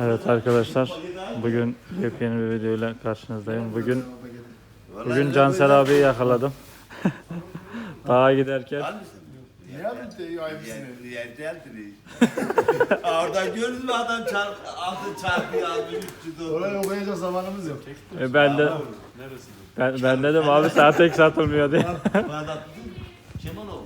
Evet arkadaşlar bugün yepyeni bir videoyla karşınızdayım. Bugün bugün Cansel abiyi yakaladım. Dağa giderken. Oradan gördün mü adam çarp, altı çarpıyor almış 300 dolar. Orayı okuyacak zamanımız yok. e, ben de ben, ben dedim abi saat tek satılmıyor diye. Kemal olur.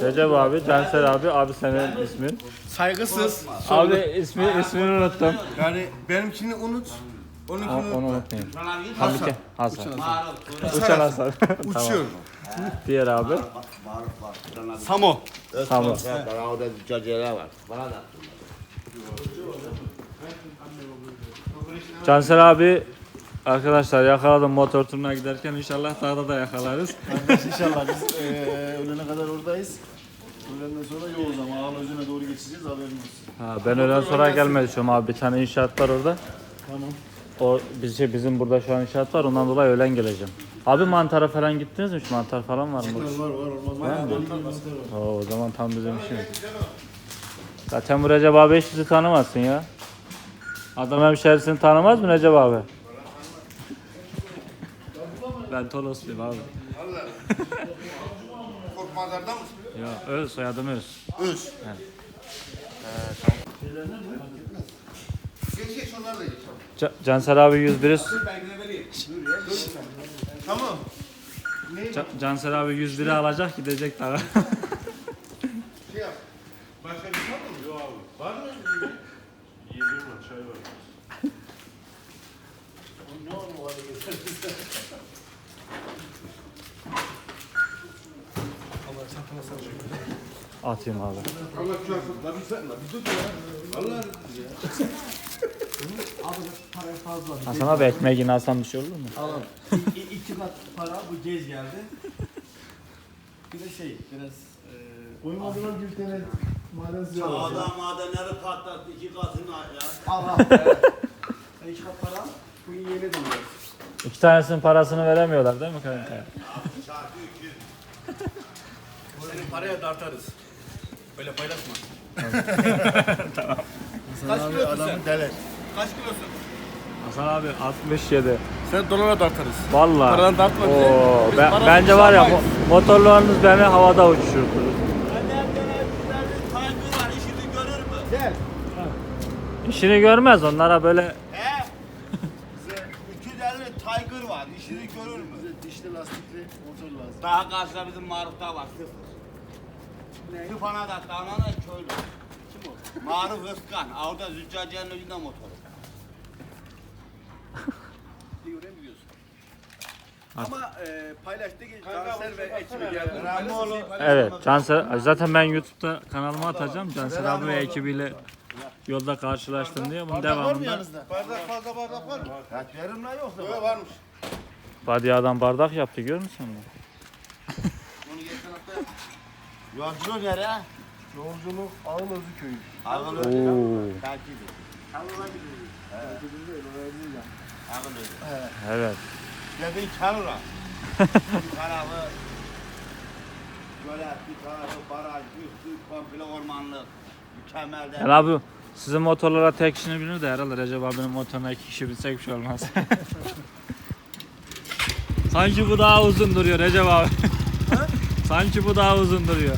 Recep abi, Cansel abi, abi senin ismin. Saygısız. Abi ismi ismini unuttum. Yani benimkini unut. Onunkini Onu unutma. unutmayayım. Bana bir Tabii ki Hasan. Uçan Hasan. Uçuyor. Diğer abi. Samo. Tamam. Bana orada çocuğlar var. Bana da. Cansel abi arkadaşlar yakaladım motor turuna giderken inşallah dağda da yakalarız. Kardeş inşallah biz eee öğlene kadar oradayız. Öğlenden sonra yoğuz ama ağın özüne doğru geçeceğiz haberin olsun. Ha, ben öğlen sonra gelmek istiyorum abi. Bir tane inşaat var orada. Tamam. O biz şey, bizim burada şu an inşaat var. Ondan dolayı öğlen geleceğim. Abi mantara falan gittiniz mi? Şu mantar falan var mı? Var var var olmaz. Var mı? Oo, o zaman tam bizim işimiz. Zaten bu Recep abi hiç bizi tanımazsın ya. Adam hemşerisini tanımaz mı Recep abi? Ben Tolosluyum abi. Korkmazlardan mısın? Ya Öz soyadım Öz. Öz. Geç geç onlar da geç. Ca- Cansel abi 101'i Tamam. Ca- Cansel abi 101'i alacak gidecek dağa. Şey yap. Başka bir şey var mı? Yok abi. Var mı? Atayım abi. Allah çarpsın. La bir sen la bir dur ya. Allah Hasan abi ekmeği yine alsam bir şey olur mu? İ- iki kat para bu gez geldi. Bir de şey biraz eee Uymadılar Gülten'e maden alacak. Adam madenleri patlattı iki katını ya. Allah. İki kat para. Bugün yeni dönüyor. İki tanesinin parasını veremiyorlar değil mi kanka? Çarpı 200. Senin paraya dartarız. Öyle paylaşma. Kaç kilosun adamı sen? deler. Kaç kilosun? Hasan abi 67. Sen dolara dartarız. Vallahi. Paradan dartma bizi. Oo, Biz ben- paradan bence var ya uçamayız. mo- motorlarınız beni havada uçurur. Nereden Tiger var işini görür mü? Gel. İşini görmez onlara böyle He? 250 Tiger var işini görür mü? Bize dişli lastikli motor lazım. Daha karşıda bizim Maruf'ta var sıfır. Da Dağına da köylü. Kim o? Maruf Özkan. Orada Züccaciye'nin önünde motoru. Ama e, paylaştı ki Cansel ve ekibi geldi. Ramoğlu. Evet Cansel zaten ben YouTube'da kanalıma atacağım. Cansel abi ve ekibiyle yolda karşılaştım diye bunun devamında Bardak fazla bardak var mı? Kaç verim lan yoksa? Yok varmış. Badiyadan bardak yaptı görür müsün? bunu? Onu geçen hafta yaptık. Yolculuk nereye? Yolculuk Ağılözü köyü. Ağıl Oo. Özü. Takip et. Oraya değil yani. Ağıl Özü. Evet. Dedin Çalıra. bir tarafı gölet, bir tarafı baraj, üstü komple ormanlık. Mükemmel de. Yani abi sizin motorlara tek kişinin binir de herhalde Recep abinin motoruna iki kişi binsek bir şey olmaz. Sanki bu daha uzun duruyor Recep abi. Sanki bu daha uzun duruyor.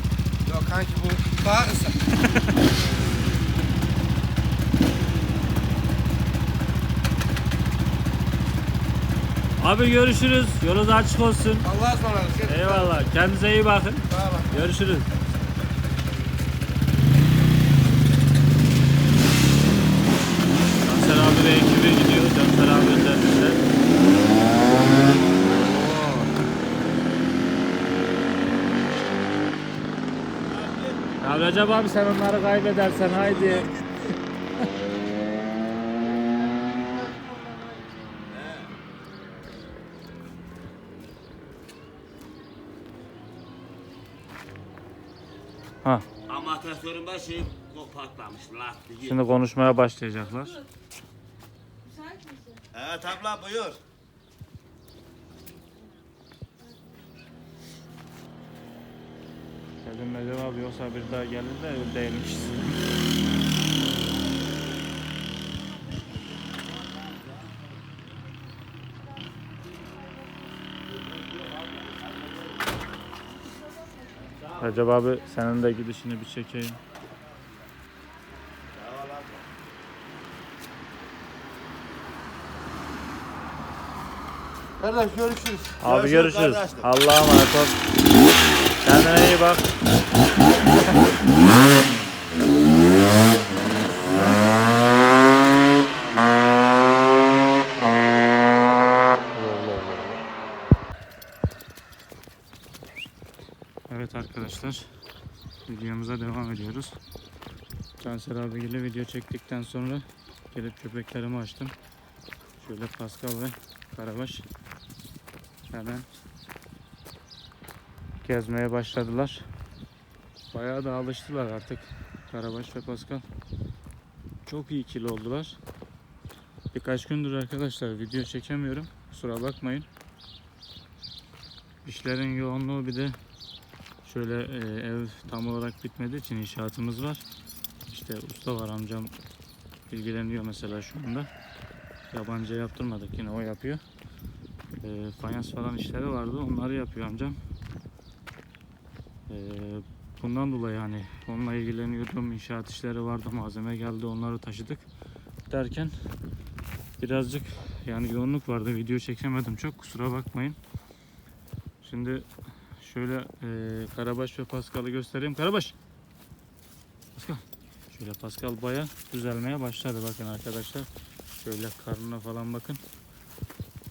Yok kanki bu daha kısa. Abi görüşürüz. Yolunuz açık olsun. Allah'a ısmarladık. Eyvallah. Kendinize iyi bakın. Sağ. Görüşürüz. Cansel abi ve ekibi gidiyor. Cansel abi özellikle. Ya Recep abi sen onları kaybedersen haydi. Ha, Amatörün başı patlamış lastiği. şimdi konuşmaya başlayacaklar. Müsait misin? Evet abla buyur. Dedim Recep abi yoksa bir daha gelir de değilmiş. Recep abi senin de gidişini bir çekeyim. Kardeş görüşürüz. Abi Görüşürüz görüşürüz. Allah'a emanet ol. Kendine iyi bak. Evet arkadaşlar videomuza devam ediyoruz. Canser abiyle video çektikten sonra gelip köpeklerimi açtım. Şöyle Pascal ve Karabaş hemen gezmeye başladılar. Bayağı da alıştılar artık Karabaş ve Pascal. Çok iyi ikili oldular. Birkaç gündür arkadaşlar video çekemiyorum. Kusura bakmayın. İşlerin yoğunluğu bir de şöyle e, ev tam olarak bitmediği için inşaatımız var. İşte usta var amcam ilgileniyor mesela şu anda. Yabancı yaptırmadık yine o yapıyor. E, fayans falan işleri vardı onları yapıyor amcam. E, bundan dolayı hani onunla ilgileniyordum. İnşaat işleri vardı malzeme geldi onları taşıdık derken birazcık yani yoğunluk vardı video çekemedim çok kusura bakmayın. Şimdi şöyle e, Karabaş ve Pascal'ı göstereyim. Karabaş! Pascal. Şöyle Pascal baya düzelmeye başladı bakın arkadaşlar. Şöyle karnına falan bakın.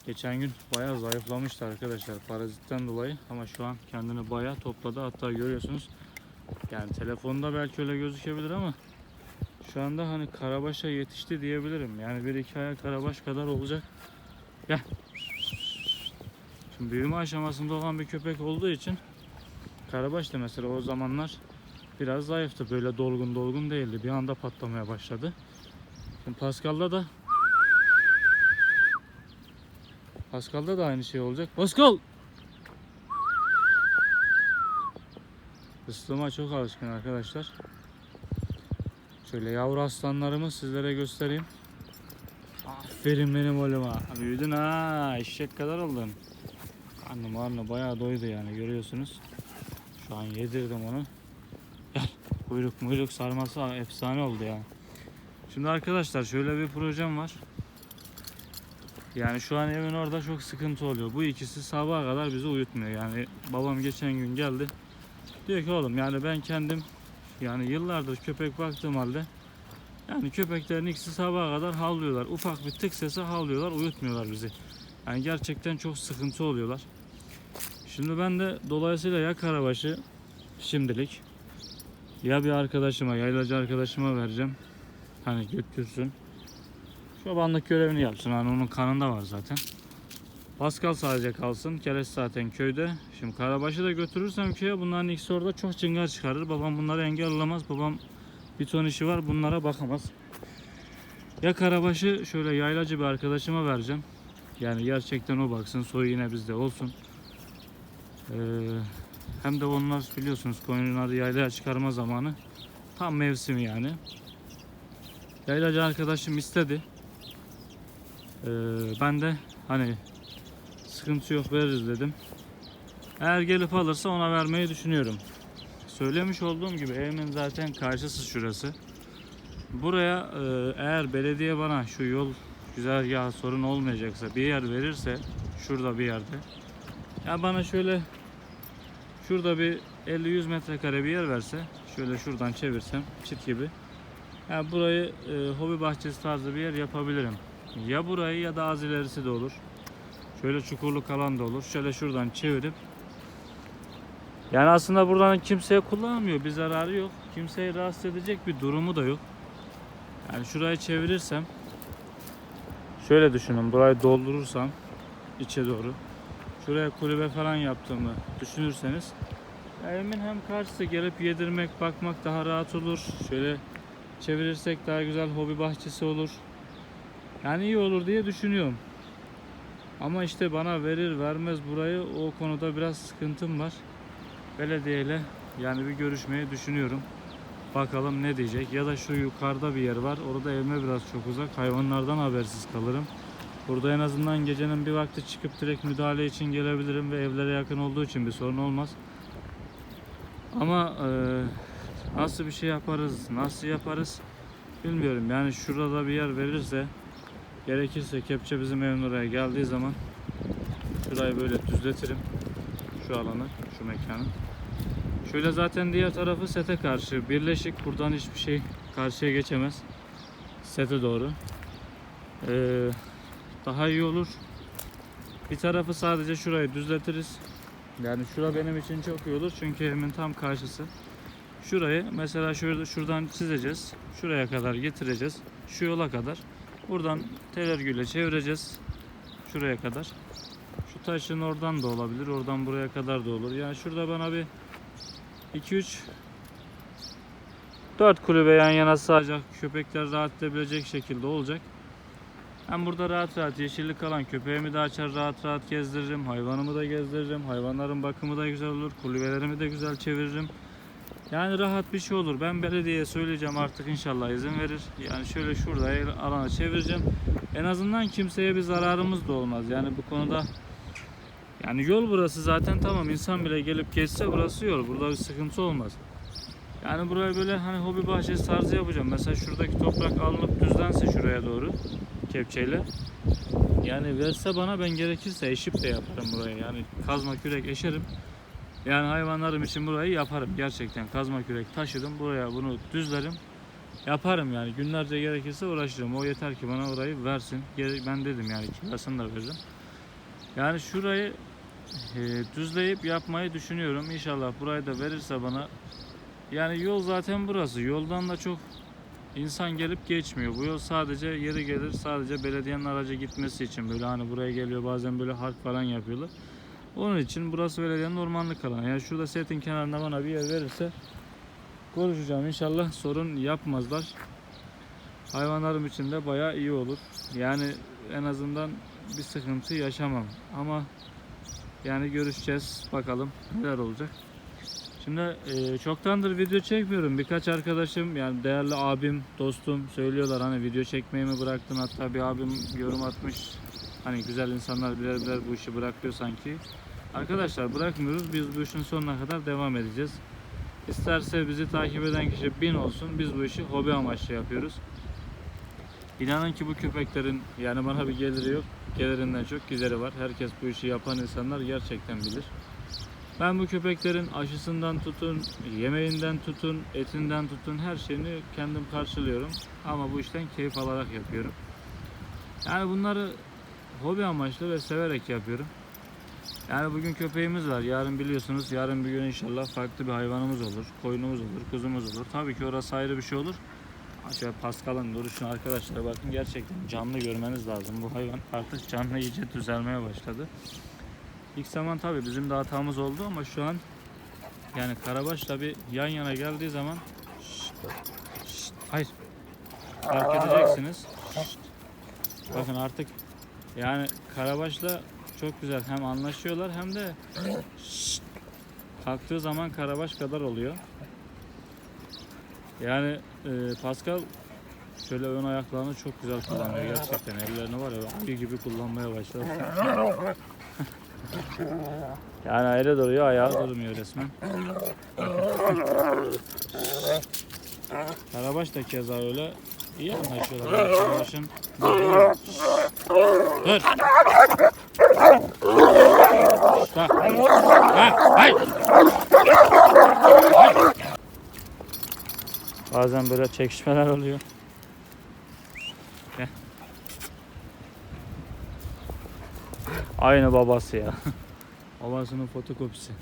Geçen gün baya zayıflamıştı arkadaşlar parazitten dolayı ama şu an kendini baya topladı. Hatta görüyorsunuz yani telefonda belki öyle gözükebilir ama şu anda hani Karabaş'a yetişti diyebilirim. Yani bir iki aya Karabaş kadar olacak. Gel. Şimdi büyüme aşamasında olan bir köpek olduğu için Karabaş da mesela o zamanlar biraz zayıftı. Böyle dolgun dolgun değildi. Bir anda patlamaya başladı. Şimdi Pascal'da da Pascal'da da aynı şey olacak. Pascal! Islığıma çok alışkın arkadaşlar. Şöyle yavru aslanlarımı sizlere göstereyim. Aferin benim oğluma. Büyüdün ha. Eşek kadar oldun. Karnı marnı bayağı doydu yani görüyorsunuz. Şu an yedirdim onu. Kuyruk muyruk sarması efsane oldu ya. Şimdi arkadaşlar şöyle bir projem var. Yani şu an evin orada çok sıkıntı oluyor. Bu ikisi sabaha kadar bizi uyutmuyor. Yani babam geçen gün geldi. Diyor ki oğlum yani ben kendim yani yıllardır köpek baktığım halde yani köpeklerin ikisi sabaha kadar havlıyorlar. Ufak bir tık sese havlıyorlar, uyutmuyorlar bizi. Yani gerçekten çok sıkıntı oluyorlar. Şimdi ben de dolayısıyla ya Karabaş'ı şimdilik ya bir arkadaşıma, yaylacı arkadaşıma vereceğim. Hani götürsün. Çobanlık görevini yapsın. Hani onun kanında var zaten. Pascal sadece kalsın. Keres zaten köyde. Şimdi Karabaş'ı da götürürsem köye bunların ikisi orada çok cıngar çıkarır. Babam bunları engel olamaz. Babam bir ton işi var. Bunlara bakamaz. Ya Karabaş'ı şöyle yaylacı bir arkadaşıma vereceğim. Yani gerçekten o baksın. Soyu yine bizde olsun. Ee, hem de onlar biliyorsunuz koyunları yaylaya çıkarma zamanı. Tam mevsimi yani. Yaylacı arkadaşım istedi. Ee, ben de hani sıkıntı yok veririz dedim. Eğer gelip alırsa ona vermeyi düşünüyorum. Söylemiş olduğum gibi evimin zaten karşısı şurası. Buraya e, eğer belediye bana şu yol güzergahı sorun olmayacaksa bir yer verirse şurada bir yerde ya bana şöyle şurada bir 50-100 metrekare bir yer verse şöyle şuradan çevirsem çit gibi ya burayı e, hobi bahçesi tarzı bir yer yapabilirim. Ya burayı ya da az ilerisi de olur. Şöyle çukurluk alan da olur. Şöyle şuradan çevirip yani aslında buradan kimseye kullanmıyor. Bir zararı yok. Kimseyi rahatsız edecek bir durumu da yok. Yani şurayı çevirirsem şöyle düşünün. Burayı doldurursam içe doğru. Şuraya kulübe falan yaptığımı düşünürseniz evimin hem karşısı gelip yedirmek, bakmak daha rahat olur. Şöyle çevirirsek daha güzel hobi bahçesi olur. Yani iyi olur diye düşünüyorum. Ama işte bana verir vermez burayı o konuda biraz sıkıntım var. Belediyeyle Yani bir görüşmeyi düşünüyorum. Bakalım ne diyecek. Ya da şu yukarıda bir yer var. Orada evime biraz çok uzak. Hayvanlardan habersiz kalırım. Burada en azından gecenin bir vakti çıkıp direkt müdahale için gelebilirim ve evlere yakın olduğu için bir sorun olmaz. Ama e, nasıl bir şey yaparız, nasıl yaparız bilmiyorum. Yani şurada bir yer verirse gerekirse kepçe bizim evin oraya geldiği zaman şurayı böyle düzletirim. Şu alanı, şu mekanı. Şöyle zaten diğer tarafı sete karşı. Birleşik buradan hiçbir şey karşıya geçemez. Sete doğru. Ee, daha iyi olur. Bir tarafı sadece şurayı düzletiriz. Yani şura benim için çok iyi olur çünkü evimin tam karşısı. Şurayı mesela şurada şuradan çizeceğiz. Şuraya kadar getireceğiz. Şu yola kadar. Buradan telergüyle çevireceğiz. Şuraya kadar. Şu taşın oradan da olabilir. Oradan buraya kadar da olur. Yani şurada bana bir 2-3 4 kulübe yan yana sığacak. Köpekler rahat edebilecek şekilde olacak. Hem burada rahat rahat yeşillik alan köpeğimi de açar rahat rahat gezdiririm. Hayvanımı da gezdiririm. Hayvanların bakımı da güzel olur. Kulübelerimi de güzel çeviririm. Yani rahat bir şey olur. Ben belediyeye söyleyeceğim artık inşallah izin verir. Yani şöyle şurada alana çevireceğim. En azından kimseye bir zararımız da olmaz. Yani bu konuda yani yol burası zaten tamam insan bile gelip geçse burası yol. Burada bir sıkıntı olmaz. Yani buraya böyle hani hobi bahçesi tarzı yapacağım. Mesela şuradaki toprak alınıp düzlense şuraya doğru kepçeyle. Yani verse bana ben gerekirse eşip de yaparım burayı. Yani kazma kürek eşerim. Yani hayvanlarım için burayı yaparım gerçekten. Kazma kürek taşırım buraya bunu düzlerim. Yaparım yani günlerce gerekirse uğraşırım. O yeter ki bana orayı versin. Ben dedim yani kirasını da veririm. Yani şurayı e, düzleyip yapmayı düşünüyorum. İnşallah burayı da verirse bana. Yani yol zaten burası. Yoldan da çok insan gelip geçmiyor. Bu yol sadece yeri gelir sadece belediyenin aracı gitmesi için böyle hani buraya geliyor bazen böyle hark falan yapıyorlar. Onun için burası belediyenin ormanlık alanı. Yani şurada setin kenarında bana bir yer verirse konuşacağım. İnşallah sorun yapmazlar. Hayvanlarım için de bayağı iyi olur. Yani en azından bir sıkıntı yaşamam. Ama yani görüşeceğiz. Bakalım neler olacak. Şimdi e, çoktandır video çekmiyorum. Birkaç arkadaşım yani değerli abim, dostum söylüyorlar hani video çekmeyi mi bıraktın? Hatta bir abim yorum atmış. Hani güzel insanlar birer birer bu işi bırakıyor sanki. Arkadaşlar bırakmıyoruz. Biz bu işin sonuna kadar devam edeceğiz. İsterse bizi takip eden kişi bin olsun. Biz bu işi hobi amaçlı yapıyoruz. İnanın ki bu köpeklerin yani bana bir geliri yok. Gelirinden çok gideri var. Herkes bu işi yapan insanlar gerçekten bilir. Ben bu köpeklerin aşısından tutun, yemeğinden tutun, etinden tutun her şeyini kendim karşılıyorum. Ama bu işten keyif alarak yapıyorum. Yani bunları hobi amaçlı ve severek yapıyorum. Yani bugün köpeğimiz var. Yarın biliyorsunuz yarın bir gün inşallah farklı bir hayvanımız olur. Koyunumuz olur, kuzumuz olur. Tabii ki orası ayrı bir şey olur. Şöyle Pascal'ın duruşuna arkadaşlar bakın gerçekten canlı görmeniz lazım. Bu hayvan artık canlı iyice düzelmeye başladı. İlk zaman tabii bizim de hatamız oldu ama şu an yani Karabaş'la bir yan yana geldiği zaman Şşt, şşt, hayır fark edeceksiniz. Şşt. Bakın artık yani Karabaş'la çok güzel hem anlaşıyorlar hem de kalktığı zaman Karabaş kadar oluyor. Yani e, Pascal şöyle ön ayaklarını çok güzel kullanıyor gerçekten. Ellerini var ya ayı gibi kullanmaya başladı. Yani ayrı duruyor, ayağı durmuyor resmen. Karabaş da keza öyle. İyi anlaşıyorlar. Karabaş'ın... Dur! Bazen böyle çekişmeler oluyor. Aynı babası ya. Babasının fotokopisi.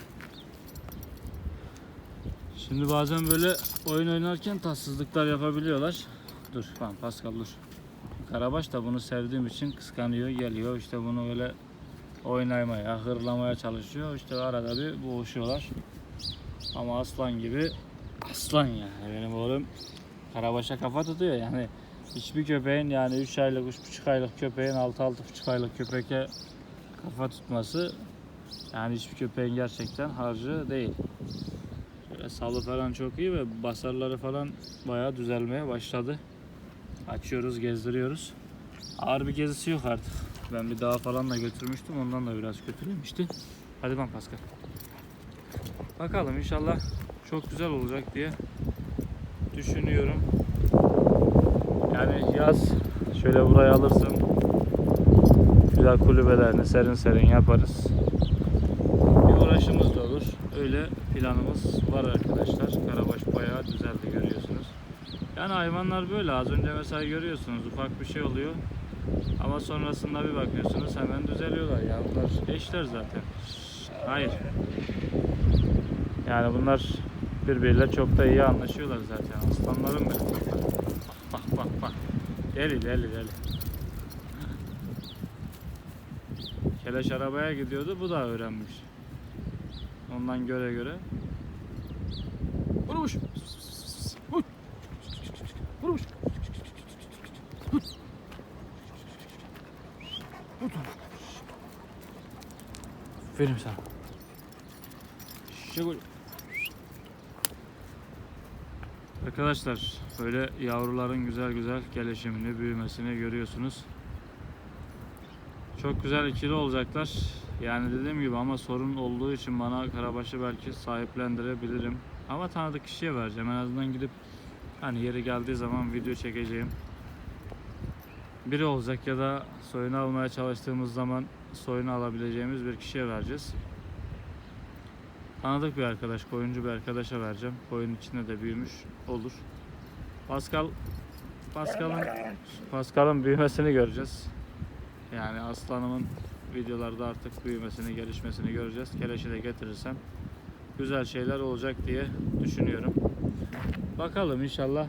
Şimdi bazen böyle oyun oynarken tatsızlıklar yapabiliyorlar. Dur tamam Pascal dur. Karabaş da bunu sevdiğim için kıskanıyor, geliyor. İşte bunu böyle oynamaya, hırlamaya çalışıyor. İşte arada bir boğuşuyorlar. Ama aslan gibi aslan yani benim oğlum Karabaş'a kafa tutuyor yani. Hiçbir köpeğin yani 3 aylık, 3,5 aylık köpeğin 6-6,5 aylık köpeke kafa tutması yani hiçbir köpeğin gerçekten harcı değil. Şöyle salı falan çok iyi ve basarları falan bayağı düzelmeye başladı. Açıyoruz, gezdiriyoruz. Ağır bir gezisi yok artık. Ben bir dağa falan da götürmüştüm. Ondan da biraz kötülemişti. Hadi ben Pascal. Bakalım inşallah çok güzel olacak diye düşünüyorum. Yani yaz şöyle buraya alırsam güzel kulübelerini serin serin yaparız. Bir uğraşımız da olur. Öyle planımız var arkadaşlar. Karabaş bayağı düzeldi görüyorsunuz. Yani hayvanlar böyle az önce mesela görüyorsunuz ufak bir şey oluyor. Ama sonrasında bir bakıyorsunuz hemen düzeliyorlar ya. Bunlar eşler zaten. Hayır. Yani bunlar birbiriyle çok da iyi anlaşıyorlar zaten. Aslanlarım benim. Bak bak bak. Deli deli deli. Keleş arabaya gidiyordu. Bu da öğrenmiş. Ondan göre göre. Aferin sana. Şöyle. Arkadaşlar böyle yavruların güzel güzel gelişimini, büyümesini görüyorsunuz. Çok güzel ikili olacaklar. Yani dediğim gibi ama sorun olduğu için bana Karabaş'ı belki sahiplendirebilirim. Ama tanıdık kişiye vereceğim. En azından gidip hani yeri geldiği zaman video çekeceğim. Biri olacak ya da soyunu almaya çalıştığımız zaman soyunu alabileceğimiz bir kişiye vereceğiz. Tanıdık bir arkadaş, koyuncu bir arkadaşa vereceğim. Koyun içinde de büyümüş olur. Pascal Pascal'ın Pascal'ın büyümesini göreceğiz. Yani aslanımın videolarda artık büyümesini, gelişmesini göreceğiz. Keleşi de getirirsem güzel şeyler olacak diye düşünüyorum. Bakalım inşallah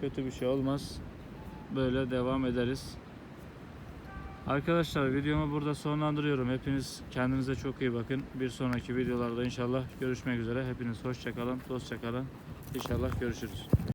kötü bir şey olmaz. Böyle devam ederiz. Arkadaşlar videomu burada sonlandırıyorum. Hepiniz kendinize çok iyi bakın. Bir sonraki videolarda inşallah görüşmek üzere. Hepiniz hoşçakalın, dostça kalın. İnşallah görüşürüz.